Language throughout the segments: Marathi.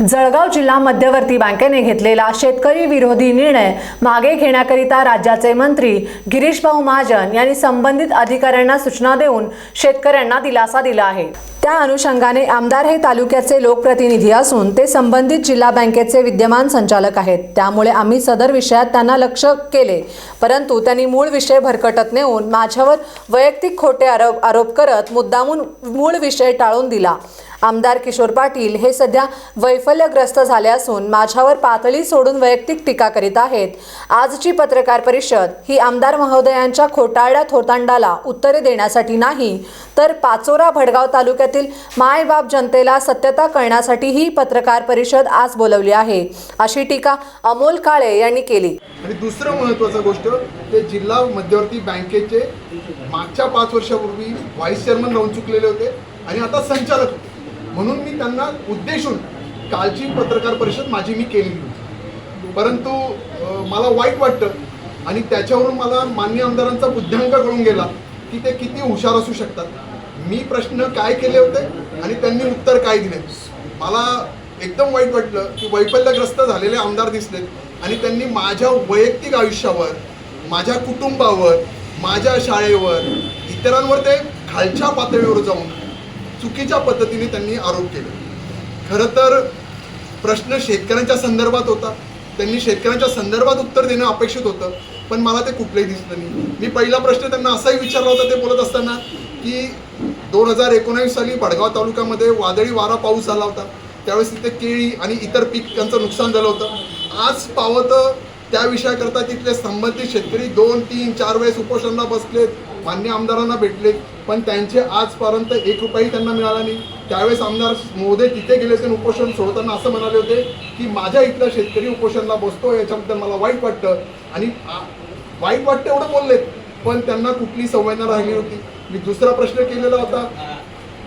जळगाव जिल्हा मध्यवर्ती बँकेने घेतलेला शेतकरी विरोधी निर्णय मागे घेण्याकरिता राज्याचे मंत्री गिरीश भाऊ महाजन यांनी संबंधित अधिकाऱ्यांना सूचना देऊन शेतकऱ्यांना दिलासा दिला आहे. त्या अनुषंगाने आमदार हे तालुक्याचे लोकप्रतिनिधी असून ते संबंधित जिल्हा बँकेचे विद्यमान संचालक आहेत. त्यामुळे आम्ही सदर विषयात त्यांना लक्ष केले परंतु त्यांनी मूळ विषय भरकटत नेऊन माझ्यावर वैयक्तिक खोटे आरोप आरोप करत मुद्दामून मूळ विषय टाळून दिला. आमदार किशोर पाटील हे सध्या वैफल्यग्रस्त झाले असून माझ्यावर पातळी सोडून वैयक्तिक टीका करीत आहेत. आजची पत्रकार परिषद ही आमदार महोदयांच्या खोटाळ्या थोतांडाला उत्तरे देण्यासाठी नाही तर पाचोरा भडगाव तालुक्यातील मायबाप जनतेला सत्यता कळण्यासाठी ही पत्रकार परिषद आज बोलवली आहे. अशी टीका अमोल काळे यांनी केली. आणि दुसरं महत्वाचं गोष्ट ते जिल्हा मध्यवर्ती बँकेचे मागच्या पाच वर्षापूर्वी व्हाईस चेअरमन राहून चुकलेले होते आणि आता संचालक होते. म्हणून मी त्यांना उद्देशून कालची पत्रकार परिषद माझी मी केलेली होती. परंतु मला वाईट वाटतं आणि त्याच्यावरून मला मान्य आमदारांचा बुद्ध्यांक कळून गेला की ते किती हुशार असू शकतात. मी प्रश्न काय केले होते आणि त्यांनी उत्तर काय दिले? मला एकदम वाईट वाटलं की वैफल्यग्रस्त झालेले आमदार दिसलेत आणि त्यांनी माझ्या वैयक्तिक आयुष्यावर माझ्या कुटुंबावर माझ्या शाळेवर इतरांवर ते खालच्या पातळीवर जाऊन चुकीच्या पद्धतीने त्यांनी आरोप केले. खरं तर प्रश्न शेतकऱ्यांच्या संदर्भात होता. त्यांनी शेतकऱ्यांच्या संदर्भात उत्तर देणं अपेक्षित होतं पण मला ते कुठलंही दिसलं नाही. मी पहिला प्रश्न त्यांना असाही विचारला होता ते बोलत असताना की दोन हजार एकोणावीस साली भडगाव तालुक्यामध्ये वादळी वारा पाऊस झाला होता. त्यावेळेस तिथे केळी आणि इतर पीक यांचं नुकसान झालं होतं. आज पावत त्या विषयाकरता तिथले संबंधित शेतकरी दोन तीन चार वेळेस उपोषणाला बसलेत मान्य आमदारांना भेटले पण त्यांचे आजपर्यंत एक रुपयाही त्यांना मिळाला नाही. त्यावेळेस आमदार मोदे तिथे गेले असेल उपोषण सोडताना असं म्हणाले होते की माझ्या इथला शेतकरी उपोषणाला बसतो याच्याबद्दल मला वाईट वाटतं. आणि वाईट वाटतं एवढं बोललेत पण त्यांना कुठली संवेदना राहिली होती. मी दुसरा प्रश्न केलेला होता.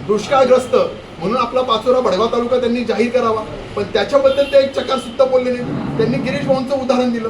दुष्काळग्रस्त म्हणून आपला पाचोरा भडगाव तालुका त्यांनी जाहीर करावा. पण त्याच्याबद्दल ते एक चकार सुद्धा बोलले नाही. त्यांनी गिरीश भाऊंचं उदाहरण दिलं.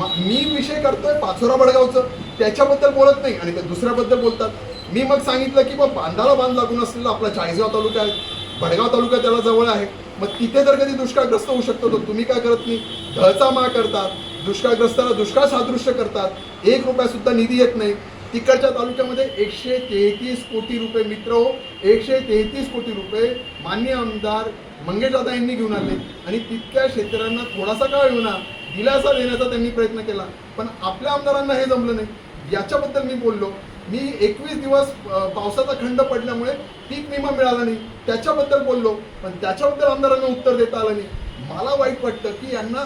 मी विषय करतोय पाचोरा भडगावचं. त्याच्याबद्दल बोलत नाही. आणि ते दुसऱ्याबद्दल बोलतात. मी मग सांगितलं की मग बांधाला बांध लागून असलेला आपला चाळीसगाव तालुका आहे भडगाव तालुका त्याला जवळ आहे. मग तिथे जर कधी दुष्काळग्रस्त होऊ शकतो तर तुम्ही काय करत नाही? ढळचा मा करतात. दुष्काळग्रस्ताला दुष्काळ सादृश्य करतात. एक रुपयासुद्धा निधी येत नाही. तिकडच्या तालुक्यामध्ये एकशे तेहतीस कोटी रुपये मित्र हो एकशे तेहतीस कोटी रुपये मान्य आमदार मंगेशदादा यांनी घेऊन आले. आणि तितक्या शेतकऱ्यांना थोडासा काळ येऊना दिलासा देण्याचा त्यांनी प्रयत्न केला. पण आपल्या आमदारांना हे जमलं नाही. याच्याबद्दल मी बोललो. मी एकवीस दिवस पावसाचा खंड पडल्यामुळे पीक विमा मिळाला नाही. त्याच्याबद्दल बोललो पण त्याच्याबद्दल आमदारांना उत्तर देता आलं नाही. मला वाईट वाटतं की यांना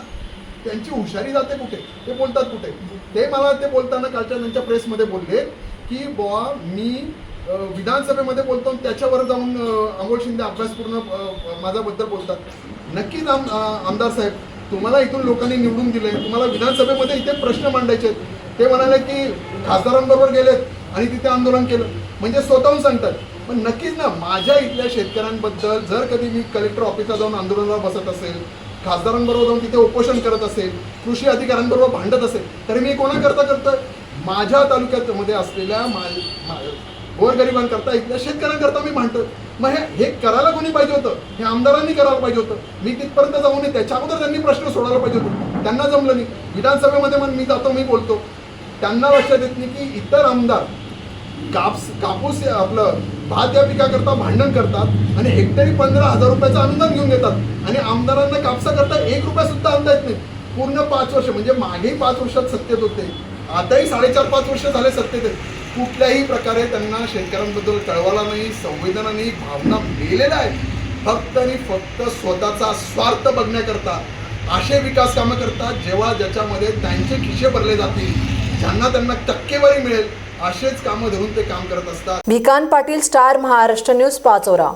त्यांची हुशारी जाते कुठे? ते बोलतात कुठे? ते मला ते बोलताना कालच्या त्यांच्या प्रेसमध्ये बोलले की बुवा मी विधानसभेमध्ये बोलतो आणि त्याच्यावर जाऊन अमोल शिंदे अभ्यासपूर्ण माझ्याबद्दल बोलतात. नक्कीच आम आमदार साहेब तुम्हाला इथून लोकांनी निवडून दिले तुम्हाला विधानसभेमध्ये इथे प्रश्न मांडायचे आहेत. ते म्हणाले की खासदारांबरोबर गेलेत. आणि तिथे आंदोलन केलं. म्हणजे स्वतःहून सांगतात. पण नक्कीच ना माझ्या इथल्या शेतकऱ्यांबद्दल जर कधी मी कलेक्टर ऑफिसला जाऊन आंदोलनाला बसत असेल खासदारांबरोबर जाऊन तिथे उपोषण करत असेल कृषी अधिकाऱ्यांबरोबर भांडत असेल तर मी कोणाकरता करतं माझ्या तालुक्यामध्ये असलेल्या मा गोरगरिबांकरता इथल्या शेतकऱ्यांकरता मी भांडतोय. मग हे हे करायला कोणी पाहिजे होतं? हे आमदारांनी करायला पाहिजे होतं. मी तिथपर्यंत जाऊ नये त्याच्या अगोदर त्यांनी प्रश्न सोडायला पाहिजे होते. त्यांना जमलं नाही. विधानसभेमध्ये मग मी जातो मी बोलतो. त्यांना लक्षात येत नाही की इतर आमदार कापस कापूस आपलं भात या पिकाकरता भांडण करतात आणि हेक्टरी पंधरा हजार रुपयाचं अनुदान घेऊन येतात आणि आमदारांना कापसाकरता एक रुपया सुद्धा आणता येत नाही. पूर्ण पाच वर्ष म्हणजे मागेही पाच वर्षात सत्तेत होते. आताही साडेचार पाच वर्ष झाले सत्तेत आहेत. कुठल्याही प्रकारे त्यांना शेतकऱ्यांबद्दल कळवाला नाही संवेदना नाही भावना मेलेल्या आहेत. फक्त आणि फक्त स्वतःचा स्वार्थ बघण्याकरता असे विकास कामं करतात. जेव्हा ज्याच्यामध्ये त्यांचे खिशे भरले जातील ज्यांना त्यांना टक्केवारी मिळेल असेच कामं धरून ते काम करत असतात. Bhikan Patil Star Maharashtra News Pachora.